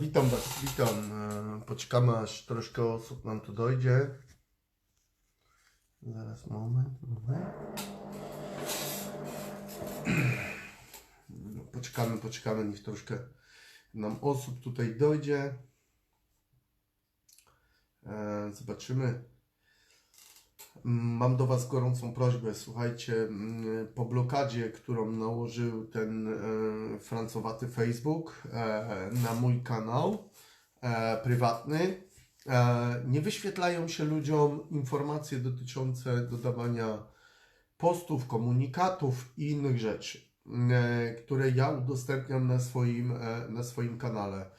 Witam Was, witam. E, poczekamy aż troszkę osób nam tu dojdzie. Zaraz, moment, moment. No, Poczekamy, poczekamy, niech troszkę nam osób tutaj dojdzie. E, zobaczymy. Mm, Mam do Was gorącą prośbę. Słuchajcie, mm, po blokadzie, którą nałożył ten e, francowaty Facebook e, na mój kanał e, prywatny, nie wyświetlają się ludziom informacje dotyczące dodawania postów, komunikatów i innych rzeczy, e, które ja udostępniam na swoim, na swoim kanale.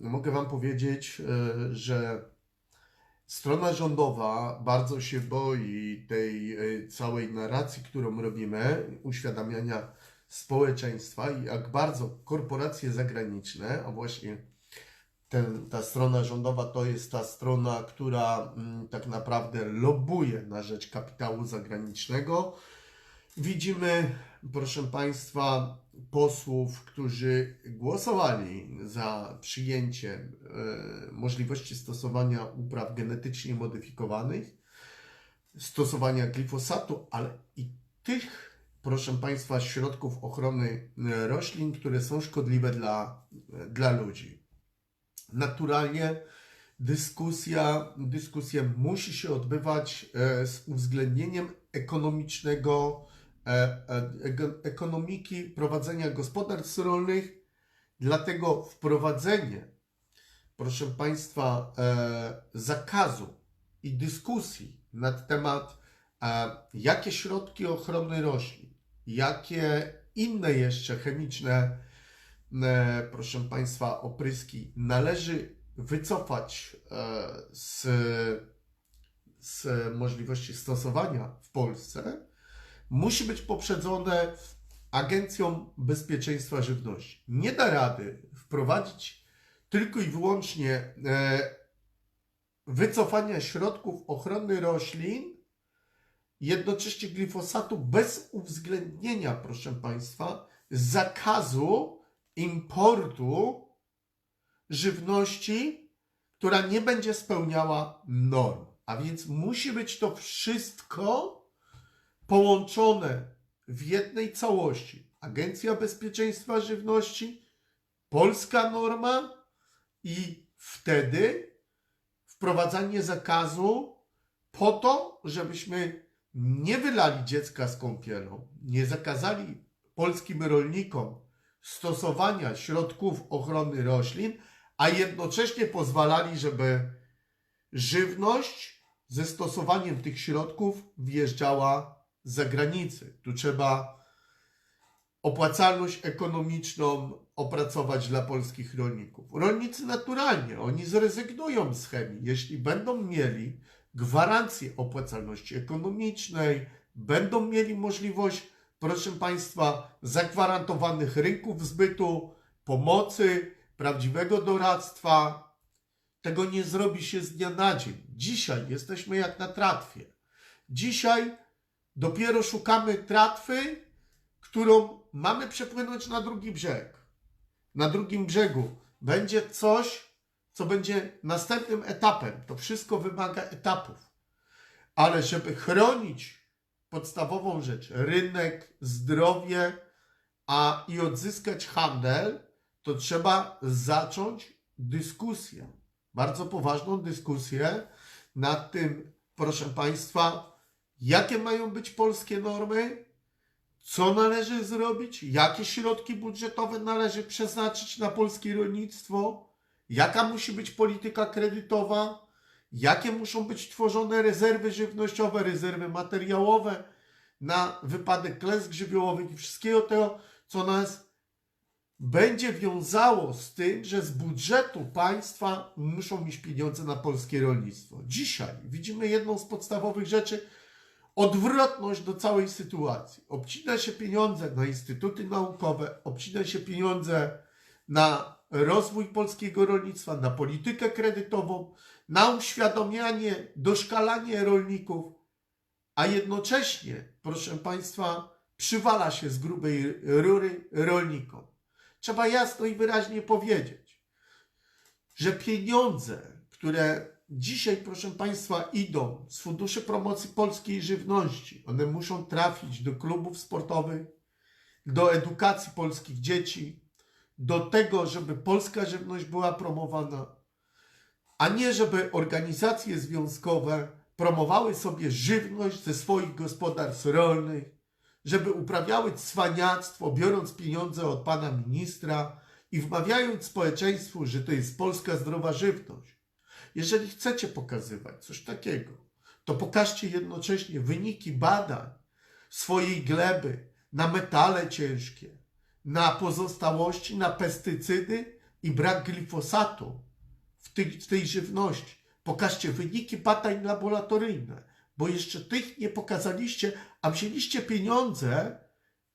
Mogę Wam powiedzieć, że Strona rządowa bardzo się boi tej e, całej narracji, którą robimy, uświadamiania społeczeństwa i jak bardzo korporacje zagraniczne, a właśnie ten, ta strona rządowa to jest ta strona, która mm, tak naprawdę lobbuje na rzecz kapitału zagranicznego. Widzimy, proszę Państwa, posłów, którzy głosowali za przyjęciem e, możliwości stosowania upraw genetycznie modyfikowanych, stosowania glifosatu, ale i tych, proszę Państwa, środków ochrony e, roślin, które są szkodliwe dla, e, dla ludzi. Naturalnie dyskusja, dyskusja musi się odbywać z uwzględnieniem ekonomicznego ego- ekonomiki prowadzenia gospodarstw rolnych, dlatego wprowadzenie, proszę Państwa, e, zakazu i dyskusji nad temat, e, jakie środki ochrony roślin, jakie inne jeszcze chemiczne, e, proszę Państwa, opryski należy wycofać e, z, z możliwości stosowania w Polsce, musi być poprzedzone Agencją Bezpieczeństwa Żywności. Nie da rady wprowadzić tylko i wyłącznie e, wycofania środków ochrony roślin, jednocześnie glifosatu bez uwzględnienia, proszę Państwa, zakazu importu żywności, która nie będzie spełniała norm. A więc musi być to wszystko połączone w jednej całości. Agencja Bezpieczeństwa Żywności, polska norma i wtedy wprowadzanie zakazu po to, żebyśmy nie wylali dziecka z kąpielą, nie zakazali polskim rolnikom stosowania środków ochrony roślin, a jednocześnie pozwalali, żeby żywność ze stosowaniem tych środków wjeżdżała zagranicy. Tu trzeba opłacalność ekonomiczną opracować dla polskich rolników. Rolnicy naturalnie, oni zrezygnują z chemii, jeśli będą mieli gwarancję opłacalności ekonomicznej, będą mieli możliwość, proszę Państwa, zagwarantowanych rynków zbytu, pomocy, prawdziwego doradztwa. Tego nie zrobi się z dnia na dzień. Dzisiaj jesteśmy jak na tratwie. Dzisiaj dopiero szukamy tratwy, którą mamy przepłynąć na drugi brzeg. Na drugim brzegu będzie coś, co będzie następnym etapem. To wszystko wymaga etapów. Ale żeby chronić podstawową rzecz, rynek, zdrowie, a i odzyskać handel, to trzeba zacząć dyskusję. Bardzo poważną dyskusję nad tym, proszę Państwa, jakie mają być polskie normy, co należy zrobić, jakie środki budżetowe należy przeznaczyć na polskie rolnictwo, jaka musi być polityka kredytowa, jakie muszą być tworzone rezerwy żywnościowe, rezerwy materiałowe na wypadek klęsk żywiołowych i wszystkiego tego, co nas będzie wiązało z tym, że z budżetu państwa muszą iść pieniądze na polskie rolnictwo. Dzisiaj widzimy jedną z podstawowych rzeczy, odwrotność do całej sytuacji. Obcina się pieniądze na instytuty naukowe, obcina się pieniądze na rozwój polskiego rolnictwa, na politykę kredytową, na uświadamianie, doszkalanie rolników, a jednocześnie, proszę Państwa, przywala się z grubej rury rolnikom. Trzeba jasno i wyraźnie powiedzieć, że pieniądze, które dzisiaj, proszę Państwa, idą z Funduszy Promocji Polskiej Żywności, one muszą trafić do klubów sportowych, do edukacji polskich dzieci, do tego, żeby polska żywność była promowana, a nie żeby organizacje związkowe promowały sobie żywność ze swoich gospodarstw rolnych, żeby uprawiały cwaniactwo, biorąc pieniądze od pana ministra i wmawiając społeczeństwu, że to jest polska zdrowa żywność. Jeżeli chcecie pokazywać coś takiego, to pokażcie jednocześnie wyniki badań swojej gleby na metale ciężkie, na pozostałości, na pestycydy i brak glifosatu w tej, w tej żywności. Pokażcie wyniki badań laboratoryjne, bo jeszcze tych nie pokazaliście, a wzięliście pieniądze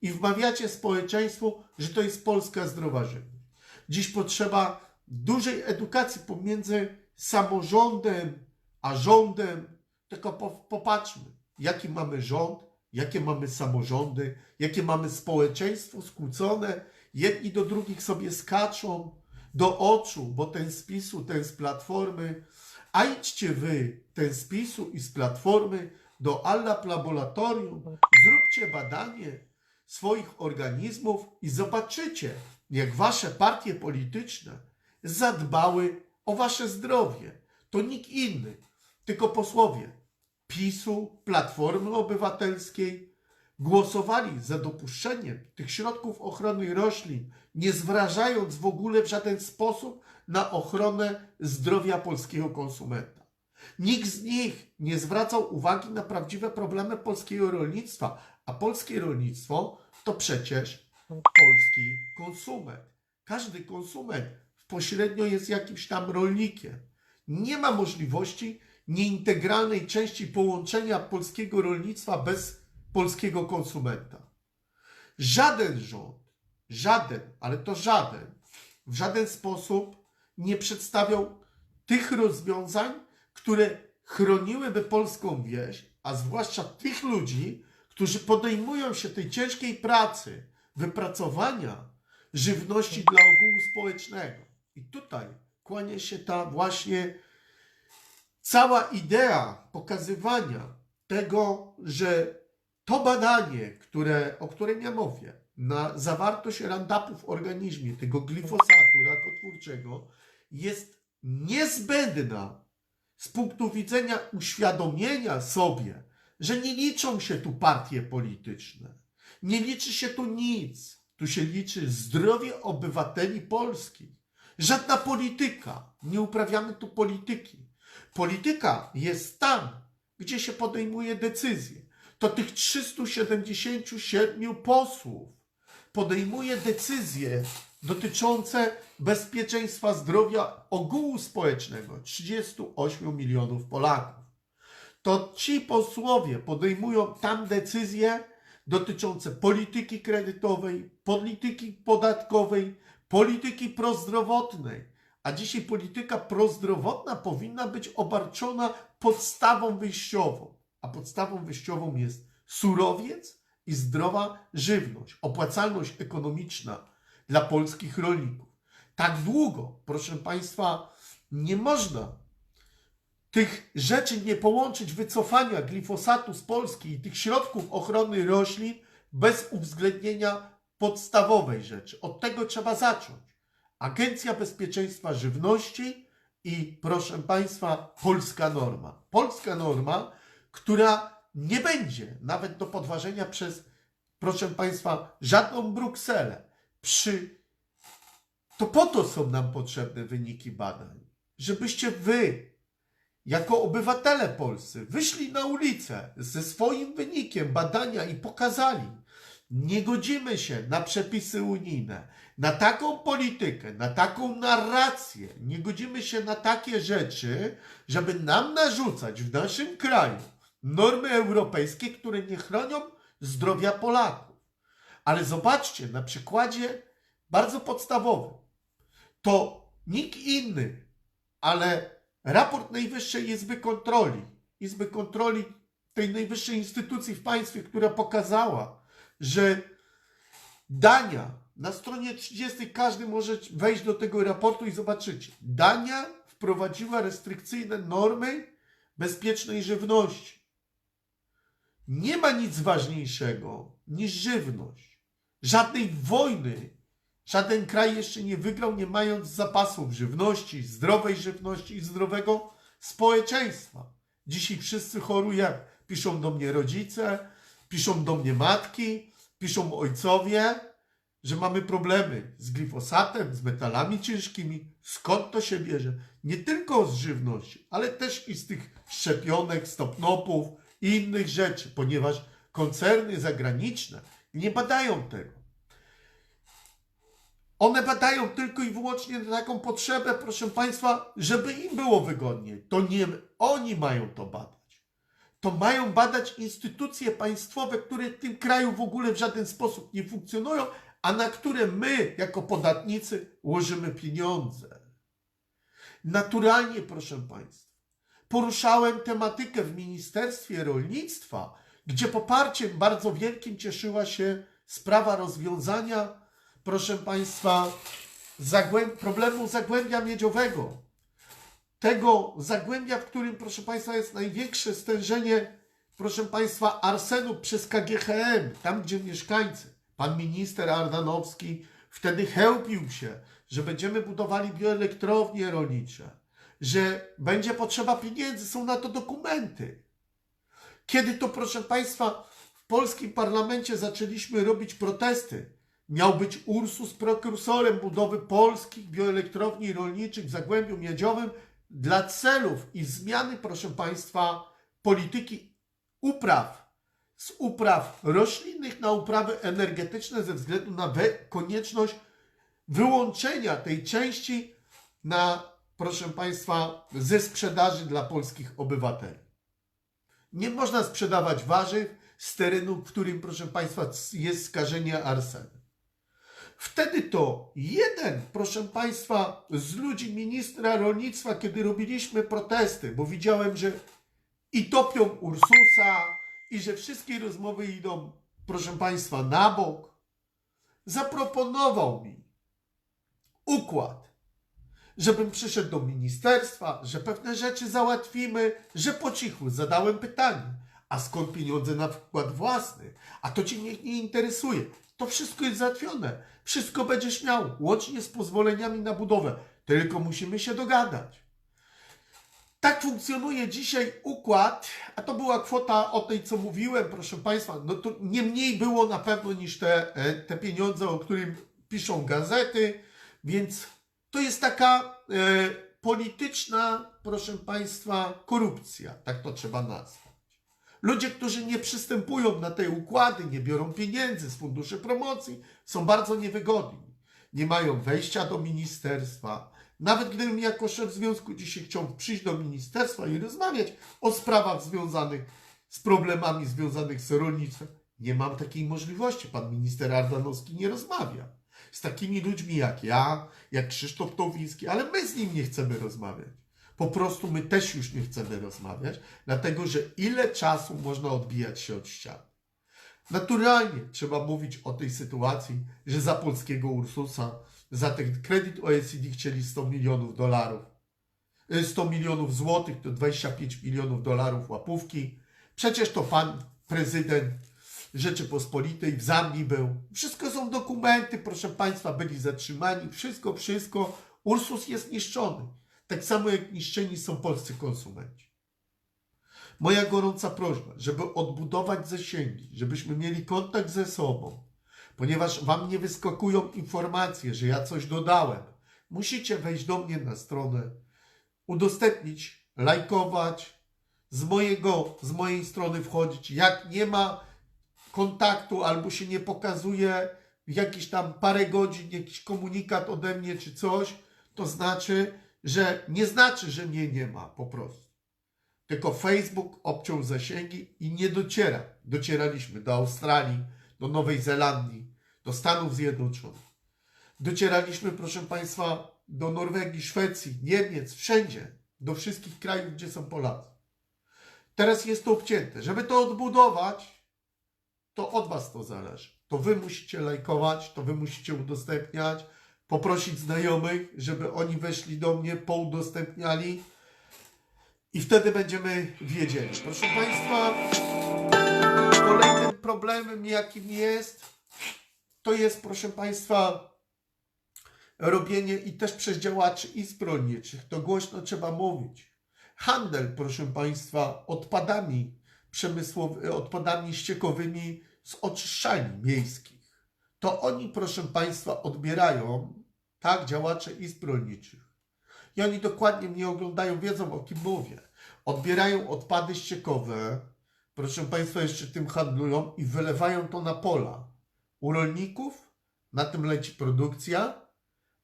i wmawiacie społeczeństwu, że to jest polska zdrowa żywność. Dziś potrzeba dużej edukacji pomiędzy samorządem a rządem. Tylko po, popatrzmy, jaki mamy rząd, jakie mamy samorządy, jakie mamy społeczeństwo skłócone. Jedni do drugich sobie skaczą do oczu, bo ten z PiSu, ten z Platformy. A idźcie wy, ten z PiSu i z Platformy, do Allap Laboratorium, zróbcie badanie swoich organizmów i zobaczycie, jak wasze partie polityczne zadbały o wasze zdrowie. To nikt inny, tylko posłowie PiSu, Platformy Obywatelskiej głosowali za dopuszczeniem tych środków ochrony roślin, nie zwrażając w ogóle w żaden sposób na ochronę zdrowia polskiego konsumenta. Nikt z nich nie zwracał uwagi na prawdziwe problemy polskiego rolnictwa, a polskie rolnictwo to przecież polski konsument. Każdy konsument pośrednio jest jakimś tam rolnikiem. Nie ma możliwości nieintegralnej części połączenia polskiego rolnictwa bez polskiego konsumenta. Żaden rząd, żaden, ale to żaden, w żaden sposób nie przedstawiał tych rozwiązań, które chroniłyby polską wieś, a zwłaszcza tych ludzi, którzy podejmują się tej ciężkiej pracy wypracowania żywności dla ogółu społecznego. I tutaj kłania się ta właśnie cała idea pokazywania tego, że to badanie, które, o którym ja mówię, na zawartość randapu w organizmie tego glifosatu rakotwórczego jest niezbędna z punktu widzenia uświadomienia sobie, że nie liczą się tu partie polityczne, nie liczy się tu nic, tu się liczy zdrowie obywateli Polski. Żadna polityka, nie uprawiamy tu polityki. Polityka jest tam, gdzie się podejmuje decyzje. To tych 377 posłów podejmuje decyzje dotyczące bezpieczeństwa zdrowia ogółu społecznego 38 milionów Polaków. To ci posłowie podejmują tam decyzje dotyczące polityki kredytowej, polityki podatkowej, polityki prozdrowotnej. A dzisiaj polityka prozdrowotna powinna być obarczona podstawą wyjściową. A podstawą wyjściową jest surowiec i zdrowa żywność, opłacalność ekonomiczna dla polskich rolników. Tak długo, proszę Państwa, nie można tych rzeczy nie połączyć wycofania glifosatu z Polski i tych środków ochrony roślin bez uwzględnienia podstawowej rzeczy. Od tego trzeba zacząć. Agencja Bezpieczeństwa Żywności i proszę Państwa, polska norma. Polska norma, która nie będzie nawet do podważenia przez, proszę Państwa, żadną Brukselę. Przy... To po to są nam potrzebne wyniki badań, żebyście wy, jako obywatele polscy, wyszli na ulicę ze swoim wynikiem badania i pokazali, nie godzimy się na przepisy unijne, na taką politykę, na taką narrację. Nie godzimy się na takie rzeczy, żeby nam narzucać w naszym kraju normy europejskie, które nie chronią zdrowia Polaków. Ale zobaczcie, na przykładzie bardzo podstawowym, to nikt inny, ale raport Najwyższej Izby Kontroli, Izby Kontroli tej najwyższej instytucji w państwie, która pokazała, że Dania Na stronie 30 każdy może wejść do tego raportu i zobaczycie. Dania wprowadziła restrykcyjne normy bezpiecznej żywności. Nie ma nic ważniejszego niż żywność. Żadnej wojny żaden kraj jeszcze nie wygrał, nie mając zapasów żywności, zdrowej żywności i zdrowego społeczeństwa. Dzisiaj wszyscy chorują. Piszą do mnie rodzice, piszą do mnie matki, piszą ojcowie, że mamy problemy z glifosatem, z metalami ciężkimi. Skąd to się bierze? Nie tylko z żywności, ale też i z tych szczepionek, stopnopów i innych rzeczy, ponieważ koncerny zagraniczne nie badają tego. One badają tylko i wyłącznie taką potrzebę, proszę Państwa, żeby im było wygodniej. To nie oni mają to badać. To mają badać instytucje państwowe, które w tym kraju w ogóle w żaden sposób nie funkcjonują, a na które my, jako podatnicy, łożymy pieniądze. Naturalnie, proszę Państwa, poruszałem tematykę w Ministerstwie Rolnictwa, gdzie poparciem bardzo wielkim cieszyła się sprawa rozwiązania, proszę Państwa, problemu zagłębia miedziowego. Tego zagłębia, w którym, proszę Państwa, jest największe stężenie, proszę Państwa, arsenu przez KGHM, tam gdzie mieszkańcy. Pan minister Ardanowski wtedy chełpił się, że będziemy budowali bioelektrownie rolnicze, że będzie potrzeba pieniędzy, są na to dokumenty. Kiedy to, proszę Państwa, w polskim parlamencie zaczęliśmy robić protesty, miał być Ursus prekursorem budowy polskich bioelektrowni rolniczych w Zagłębiu Miedziowym dla celów i zmiany, proszę Państwa, polityki upraw z upraw roślinnych na uprawy energetyczne ze względu na konieczność wyłączenia tej części na, proszę Państwa, ze sprzedaży dla polskich obywateli. Nie można sprzedawać warzyw z terenu, w którym, proszę Państwa, jest skażenie arsenem. Wtedy to jeden, proszę Państwa, z ludzi ministra rolnictwa, kiedy robiliśmy protesty, bo widziałem, że i topią Ursusa, i że wszystkie rozmowy idą, proszę Państwa, na bok, zaproponował mi układ, żebym przyszedł do ministerstwa, że pewne rzeczy załatwimy, że po cichu zadałem pytanie, a skąd pieniądze na wkład własny? A to Cię nie, nie interesuje. To wszystko jest załatwione. Wszystko będziesz miał, łącznie z pozwoleniami na budowę. Tylko musimy się dogadać. Tak funkcjonuje dzisiaj układ, a to była kwota o tej, co mówiłem, proszę Państwa. No to nie mniej było na pewno niż te, e, te pieniądze, o którym piszą gazety, więc to jest taka e, polityczna, proszę Państwa, korupcja, tak to trzeba nazwać. Ludzie, którzy nie przystępują na te układy, nie biorą pieniędzy z funduszy promocji, są bardzo niewygodni. Nie mają wejścia do ministerstwa. Nawet gdybym jako szef związku dzisiaj chciał przyjść do ministerstwa i rozmawiać o sprawach związanych z problemami związanych z rolnictwem, nie mam takiej możliwości. Pan minister Ardanowski nie rozmawia z takimi ludźmi jak ja, jak Krzysztof Towiński, ale my z nim nie chcemy rozmawiać. Po prostu my też już nie chcemy rozmawiać, dlatego że ile czasu można odbijać się od ścian. Naturalnie trzeba mówić o tej sytuacji, że za polskiego Ursusa, za ten kredyt OECD chcieli 100 milionów dolarów. Y, 100 milionów złotych to 25 milionów dolarów łapówki. Przecież to pan prezydent Rzeczypospolitej w Zambii był. Wszystko są dokumenty, proszę państwa, byli zatrzymani. Wszystko, wszystko. Ursus jest niszczony. Tak samo jak niszczeni są polscy konsumenci. Moja gorąca prośba, żeby odbudować zasięgi, żebyśmy mieli kontakt ze sobą, ponieważ Wam nie wyskakują informacje, że ja coś dodałem. Musicie wejść do mnie na stronę, udostępnić, lajkować, z, mojego, z mojej strony wchodzić. Jak nie ma kontaktu albo się nie pokazuje jakieś tam parę godzin, jakiś komunikat ode mnie czy coś, to znaczy, że nie znaczy, że mnie nie ma po prostu. Tylko Facebook obciął zasięgi i nie dociera. Docieraliśmy do Australii, do Nowej Zelandii, do Stanów Zjednoczonych. Docieraliśmy, proszę Państwa, do Norwegii, Szwecji, Niemiec, wszędzie, do wszystkich krajów, gdzie są Polacy. Teraz jest to obcięte. Żeby to odbudować, to od Was to zależy. to wy musicie lajkować, to wy musicie udostępniać, poprosić znajomych, żeby oni weszli do mnie, poudostępniali i wtedy będziemy wiedzieli. Proszę Państwa, kolejnym problemem, jakim jest, to jest, proszę Państwa, robienie i też przez działaczy izb rolniczych. To głośno trzeba mówić. Handel, proszę Państwa, odpadami przemysłowymi, odpadami ściekowymi z oczyszczalni miejskich. To oni, proszę Państwa, odbierają, tak, działacze izb rolniczych. I oni dokładnie mnie oglądają, wiedzą o kim mówię. Odbierają odpady ściekowe, proszę Państwa, jeszcze tym handlują i wylewają to na pola. U rolników na tym leci produkcja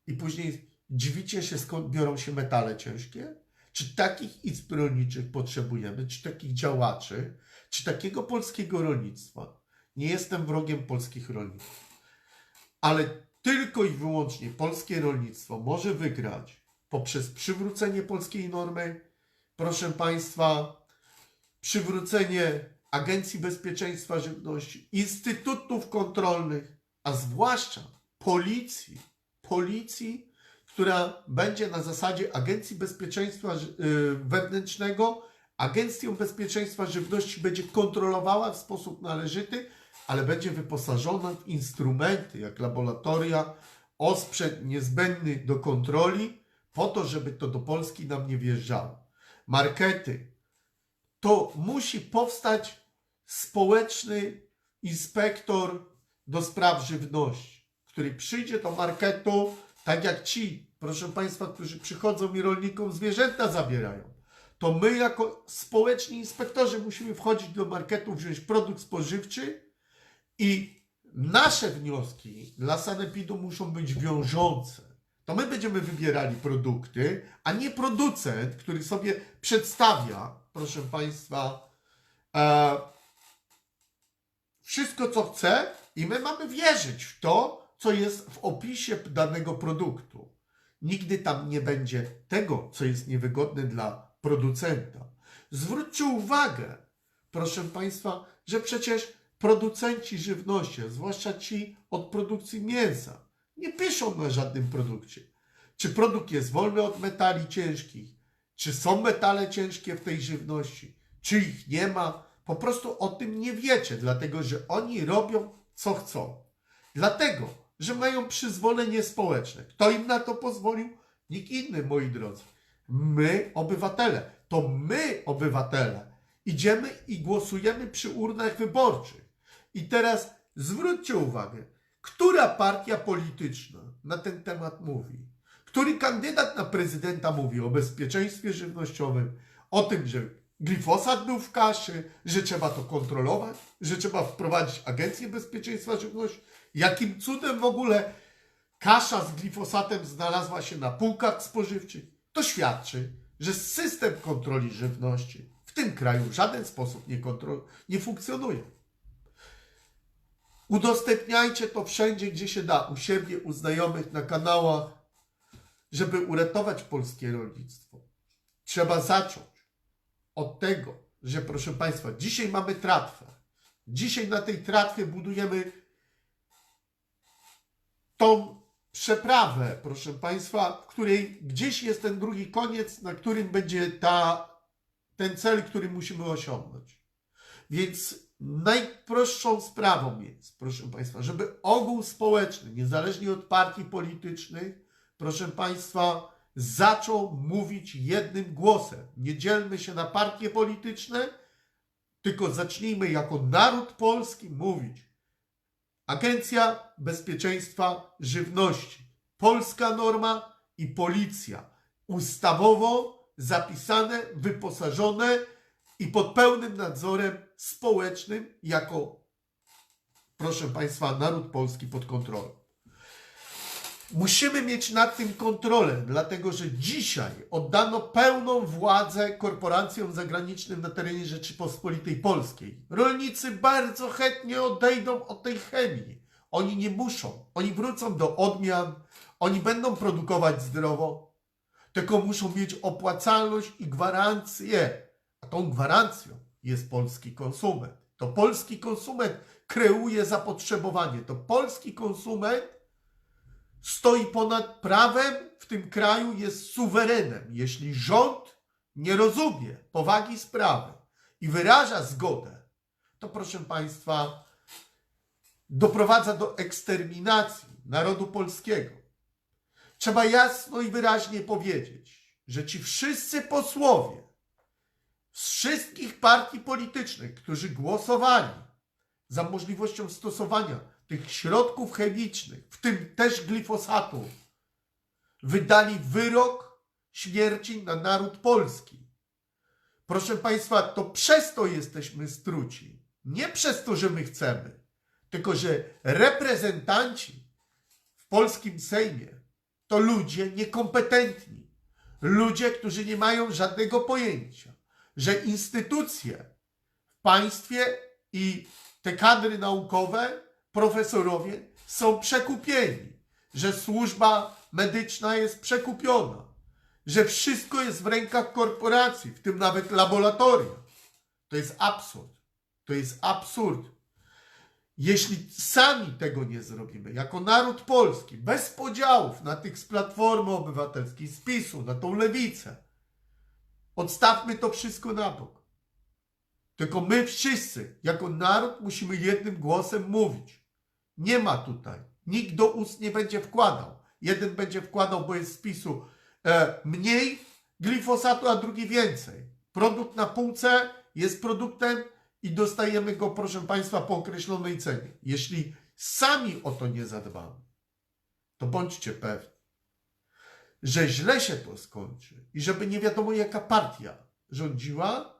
i później dziwicie się, skąd biorą się metale ciężkie? Czy takich izb rolniczych potrzebujemy? Czy takich działaczy? Czy takiego polskiego rolnictwa? Nie jestem wrogiem polskich rolników, ale tylko i wyłącznie polskie rolnictwo może wygrać poprzez przywrócenie polskiej normy, proszę Państwa, przywrócenie Agencji Bezpieczeństwa Żywności, instytutów kontrolnych, a zwłaszcza policji, policji, która będzie na zasadzie Agencji Bezpieczeństwa y, Wewnętrznego, Agencją Bezpieczeństwa Żywności będzie kontrolowała w sposób należyty, ale będzie wyposażona w instrumenty, jak laboratoria, osprzęt niezbędny do kontroli, po to, żeby to do Polski nam nie wjeżdżało. Markety. To musi powstać społeczny inspektor do spraw żywności, który przyjdzie do marketu, tak jak ci, proszę Państwa, którzy przychodzą i rolnikom zwierzęta zabierają. To my, jako społeczni inspektorzy, musimy wchodzić do marketu, wziąć produkt spożywczy i nasze wnioski dla sanepidu muszą być wiążące. To my będziemy wybierali produkty, a nie producent, który sobie przedstawia, proszę Państwa, e, wszystko co chce i my mamy wierzyć w to, co jest w opisie danego produktu. Nigdy tam nie będzie tego, co jest niewygodne dla producenta. Zwróćcie uwagę, proszę Państwa, że przecież producenci żywności, zwłaszcza ci od produkcji mięsa, nie piszą na żadnym produkcie, czy produkt jest wolny od metali ciężkich, czy są metale ciężkie w tej żywności, czy ich nie ma. Po prostu o tym nie wiecie, dlatego że oni robią co chcą. Dlatego, że mają przyzwolenie społeczne. Kto im na to pozwolił? Nikt inny, moi drodzy. My, obywatele. To my, obywatele, idziemy i głosujemy przy urnach wyborczych. I teraz zwróćcie uwagę, która partia polityczna na ten temat mówi? Który kandydat na prezydenta mówi o bezpieczeństwie żywnościowym, o tym, że glifosat był w kaszy, że trzeba to kontrolować, że trzeba wprowadzić Agencję Bezpieczeństwa Żywności? Jakim cudem w ogóle kasza z glifosatem znalazła się na półkach spożywczych? To świadczy, że system kontroli żywności w tym kraju w żaden sposób nie, kontro- nie funkcjonuje. Udostępniajcie to wszędzie, gdzie się da, u siebie, u znajomych, na kanałach, żeby uratować polskie rolnictwo. Trzeba zacząć od tego, że proszę Państwa, dzisiaj mamy tratwę. Dzisiaj na tej tratwie budujemy tą przeprawę, proszę Państwa, w której gdzieś jest ten drugi koniec, na którym będzie ta, ten cel, który musimy osiągnąć. Więc najprostszą sprawą jest, proszę Państwa, żeby ogół społeczny, niezależnie od partii politycznych, proszę Państwa, zaczął mówić jednym głosem. Nie dzielmy się na partie polityczne, tylko zacznijmy jako naród polski mówić. Agencja Bezpieczeństwa Żywności, polska norma i policja. Ustawowo zapisane, wyposażone i pod pełnym nadzorem społecznym jako, proszę Państwa, naród polski pod kontrolą. Musimy mieć nad tym kontrolę, dlatego że dzisiaj oddano pełną władzę korporacjom zagranicznym na terenie Rzeczypospolitej Polskiej. Rolnicy bardzo chętnie odejdą od tej chemii. Oni nie muszą. Oni wrócą do odmian, oni będą produkować zdrowo, tylko muszą mieć opłacalność i gwarancję. A tą gwarancją jest polski konsument. To polski konsument kreuje zapotrzebowanie. To polski konsument stoi ponad prawem w tym kraju, jest suwerenem. Jeśli rząd nie rozumie powagi sprawy i wyraża zgodę, to proszę Państwa, doprowadza do eksterminacji narodu polskiego. Trzeba jasno i wyraźnie powiedzieć, że ci wszyscy posłowie z wszystkich partii politycznych, którzy głosowali za możliwością stosowania tych środków chemicznych, w tym też glifosatu, wydali wyrok śmierci na naród polski. Proszę Państwa, to przez to jesteśmy struci. Nie przez to, że my chcemy, tylko że reprezentanci w polskim Sejmie to ludzie niekompetentni, ludzie, którzy nie mają żadnego pojęcia, że instytucje w państwie i te kadry naukowe, profesorowie są przekupieni, że służba medyczna jest przekupiona, że wszystko jest w rękach korporacji, w tym nawet laboratoria. To jest absurd. To jest absurd. Jeśli sami tego nie zrobimy, jako naród polski, bez podziałów na tych z Platformy Obywatelskiej, z PiSu, na tą lewicę, odstawmy to wszystko na bok. Tylko my wszyscy, jako naród, musimy jednym głosem mówić. Nie ma tutaj. Nikt do ust nie będzie wkładał. Jeden będzie wkładał, bo jest z PiSu e, mniej glifosatu, a drugi więcej. Produkt na półce jest produktem i dostajemy go, proszę Państwa, po określonej cenie. Jeśli sami o to nie zadbamy, to bądźcie pewni, że źle się to skończy i żeby nie wiadomo jaka partia rządziła,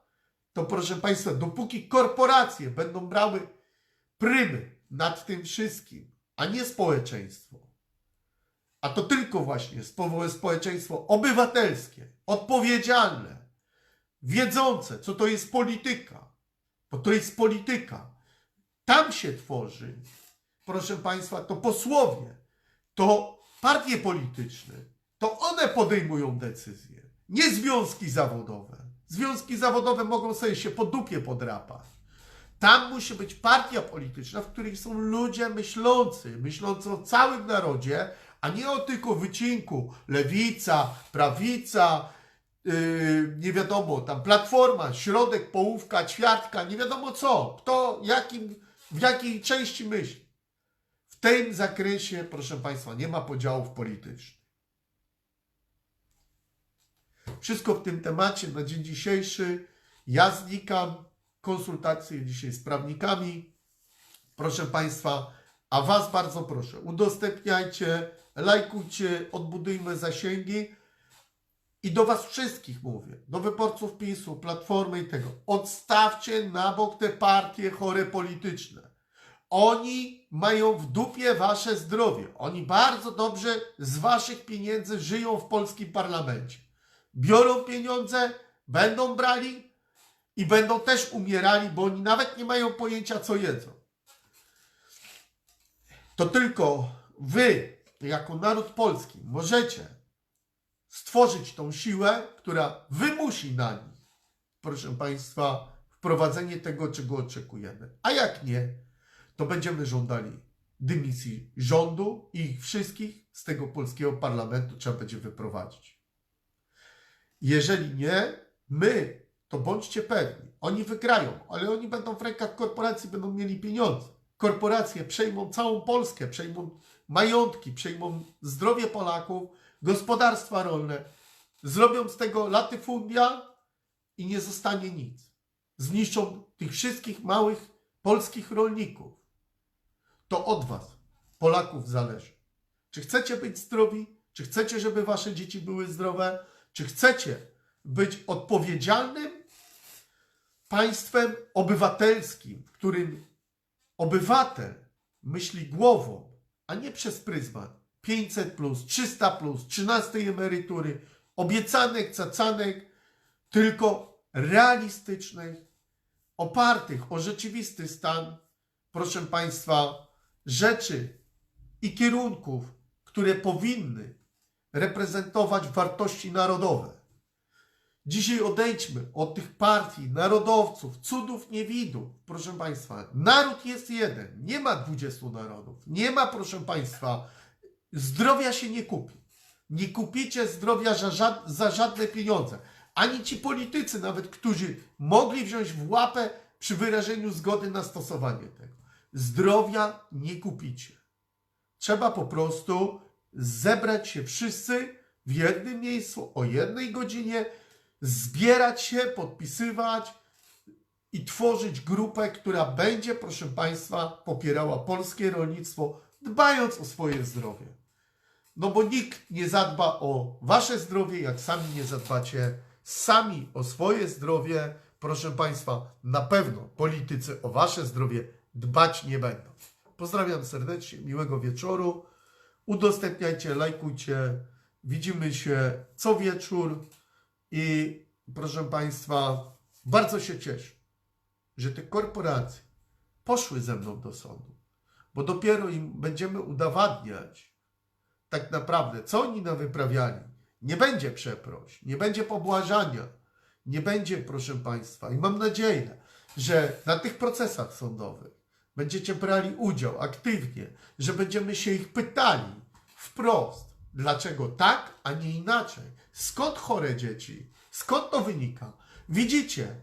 to proszę Państwa, dopóki korporacje będą brały prymy nad tym wszystkim, a nie społeczeństwo, a to tylko właśnie spo- społeczeństwo obywatelskie, odpowiedzialne, wiedzące, co to jest polityka, bo to jest polityka. Tam się tworzy, proszę Państwa, to posłowie, to partie polityczne, to one podejmują decyzje, nie związki zawodowe. Związki zawodowe mogą sobie się po dupie podrapać. Tam musi być partia polityczna, w której są ludzie myślący, myślący o całym narodzie, a nie o tylko wycinku lewica, prawica, yy, nie wiadomo, tam platforma, środek, połówka, ćwiartka, nie wiadomo co, kto jakim, w jakiej części myśli. W tym zakresie, proszę Państwa, nie ma podziałów politycznych. Wszystko w tym temacie na dzień dzisiejszy. Ja znikam. Konsultacje dzisiaj z prawnikami. Proszę Państwa, a Was bardzo proszę, udostępniajcie, lajkujcie, odbudujmy zasięgi. I do Was wszystkich mówię, do wyborców PiSu, Platformy i tego, odstawcie na bok te partie chore polityczne. Oni mają w dupie Wasze zdrowie. Oni bardzo dobrze z Waszych pieniędzy żyją w polskim parlamencie. Biorą pieniądze, będą brali i będą też umierali, bo oni nawet nie mają pojęcia, co jedzą. To tylko Wy, jako naród polski, możecie stworzyć tą siłę, która wymusi na nich, proszę Państwa, wprowadzenie tego, czego oczekujemy. A jak nie, to będziemy żądali dymisji rządu i ich wszystkich z tego polskiego parlamentu trzeba będzie wyprowadzić. Jeżeli nie, my, to bądźcie pewni, oni wygrają, ale oni będą w rękach korporacji, będą mieli pieniądze. Korporacje przejmą całą Polskę, przejmą majątki, przejmą zdrowie Polaków, gospodarstwa rolne, zrobią z tego latyfundia i nie zostanie nic. Zniszczą tych wszystkich małych polskich rolników. To od Was, Polaków, zależy. Czy chcecie być zdrowi? Czy chcecie, żeby Wasze dzieci były zdrowe? Czy chcecie być odpowiedzialnym państwem obywatelskim, w którym obywatel myśli głową, a nie przez pryzmat? 500 plus, 300 plus, 13 emerytury, obiecanek, cacanek, tylko realistycznych, opartych o rzeczywisty stan, proszę Państwa, rzeczy i kierunków, które powinny reprezentować wartości narodowe. Dzisiaj odejdźmy od tych partii, narodowców, cudów, niewidów. Proszę Państwa, naród jest jeden. Nie ma 20 narodów. Nie ma, proszę Państwa, zdrowia się nie kupi. Nie kupicie zdrowia za, za żadne pieniądze. Ani ci politycy, nawet którzy mogli wziąć w łapę przy wyrażeniu zgody na stosowanie tego. Zdrowia nie kupicie. Trzeba po prostu zebrać się wszyscy w jednym miejscu o jednej godzinie, zbierać się, podpisywać i tworzyć grupę, która będzie, proszę Państwa, popierała polskie rolnictwo, dbając o swoje zdrowie. No bo nikt nie zadba o wasze zdrowie, jak sami nie zadbacie sami o swoje zdrowie. Proszę Państwa, na pewno politycy o wasze zdrowie dbać nie będą. Pozdrawiam serdecznie, miłego wieczoru. Udostępniajcie, lajkujcie. Widzimy się co wieczór i proszę Państwa, bardzo się cieszę, że te korporacje poszły ze mną do sądu, bo dopiero im będziemy udowadniać, tak naprawdę, co oni nam wyprawiali. Nie będzie przeproś, nie będzie pobłażania, nie będzie, proszę Państwa, i mam nadzieję, że na tych procesach sądowych będziecie brali udział aktywnie, że będziemy się ich pytali wprost, dlaczego tak, a nie inaczej. Skąd chore dzieci? Skąd to wynika? Widzicie,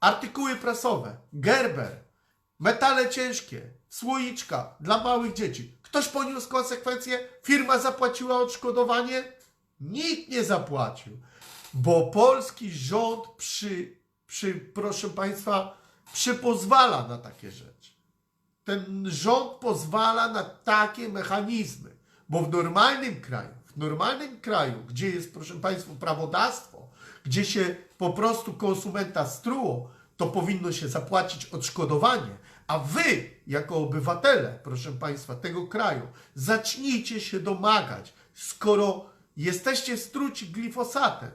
artykuły prasowe, Gerber, metale ciężkie, słoiczka dla małych dzieci. Ktoś poniósł konsekwencje? Firma zapłaciła odszkodowanie? Nikt nie zapłacił, bo polski rząd przy, przy proszę Państwa, przypozwala na takie rzeczy. Ten rząd pozwala na takie mechanizmy, bo w normalnym kraju, w normalnym kraju, gdzie jest, proszę Państwa, prawodawstwo, gdzie się po prostu konsumenta struło, to powinno się zapłacić odszkodowanie, a wy, jako obywatele, proszę Państwa, tego kraju, zacznijcie się domagać, skoro jesteście struci glifosatem,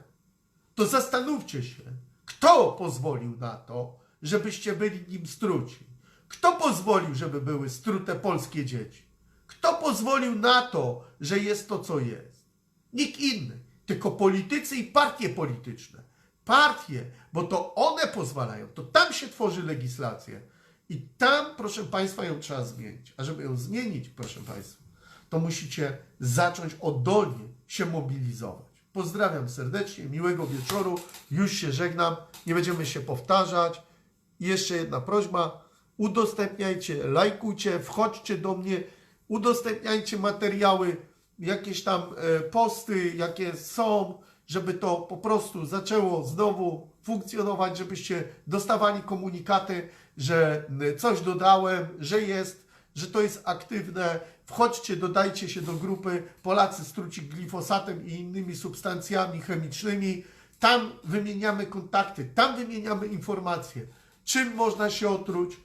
to zastanówcie się, kto pozwolił na to, żebyście byli nim struci. Kto pozwolił, żeby były strute polskie dzieci? Kto pozwolił na to, że jest to, co jest? Nikt inny, tylko politycy i partie polityczne. Partie, bo to one pozwalają, to tam się tworzy legislację i tam, proszę Państwa, ją trzeba zmienić. A żeby ją zmienić, proszę Państwa, to musicie zacząć oddolnie się mobilizować. Pozdrawiam serdecznie, miłego wieczoru, już się żegnam, nie będziemy się powtarzać. I jeszcze jedna prośba, udostępniajcie, lajkujcie, wchodźcie do mnie, udostępniajcie materiały, jakieś tam e, posty, jakie są, żeby to po prostu zaczęło znowu funkcjonować, żebyście dostawali komunikaty, że coś dodałem, że jest, że to jest aktywne. Wchodźcie, dodajcie się do grupy Polacy struci glifosatem i innymi substancjami chemicznymi. Tam wymieniamy kontakty, tam wymieniamy informacje, czym można się otruć,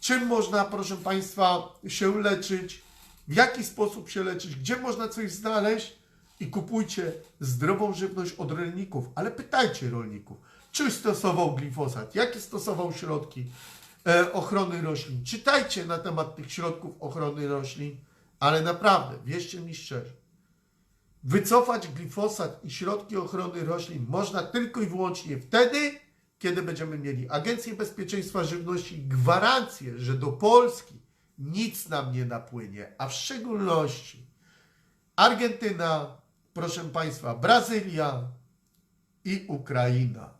czym można, proszę Państwa, się leczyć, w jaki sposób się leczyć, gdzie można coś znaleźć i kupujcie zdrową żywność od rolników, ale pytajcie rolników, czy stosował glifosat, jakie stosował środki e, ochrony roślin. Czytajcie na temat tych środków ochrony roślin, ale naprawdę, wierzcie mi szczerze, wycofać glifosat i środki ochrony roślin można tylko i wyłącznie wtedy, kiedy będziemy mieli Agencję Bezpieczeństwa Żywności i gwarancję, że do Polski nic nam nie napłynie, a w szczególności Argentyna, proszę Państwa, Brazylia i Ukraina.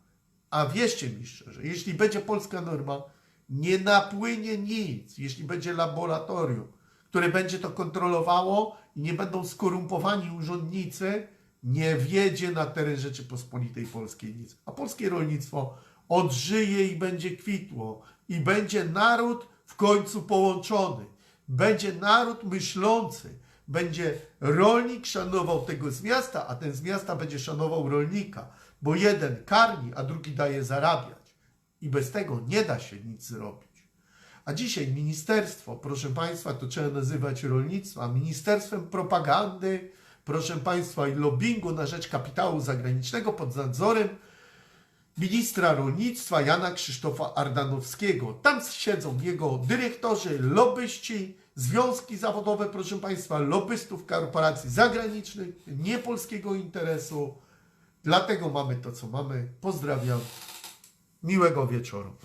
A wierzcie mi szczerze, jeśli będzie polska norma, nie napłynie nic, jeśli będzie laboratorium, które będzie to kontrolowało i nie będą skorumpowani urzędnicy, nie wiedzie na teren Rzeczypospolitej Polskiej nic. A polskie rolnictwo odżyje i będzie kwitło. I będzie naród w końcu połączony. Będzie naród myślący. Będzie rolnik szanował tego z miasta, a ten z miasta będzie szanował rolnika. Bo jeden karmi, a drugi daje zarabiać. I bez tego nie da się nic zrobić. A dzisiaj ministerstwo, proszę Państwa, to trzeba nazywać rolnictwa, ministerstwem propagandy, proszę Państwa, i lobbingu na rzecz kapitału zagranicznego pod nadzorem ministra rolnictwa Jana Krzysztofa Ardanowskiego. Tam siedzą jego dyrektorzy, lobbyści, związki zawodowe, proszę Państwa, lobbystów korporacji zagranicznych, nie polskiego interesu. Dlatego mamy to, co mamy. Pozdrawiam. Miłego wieczoru.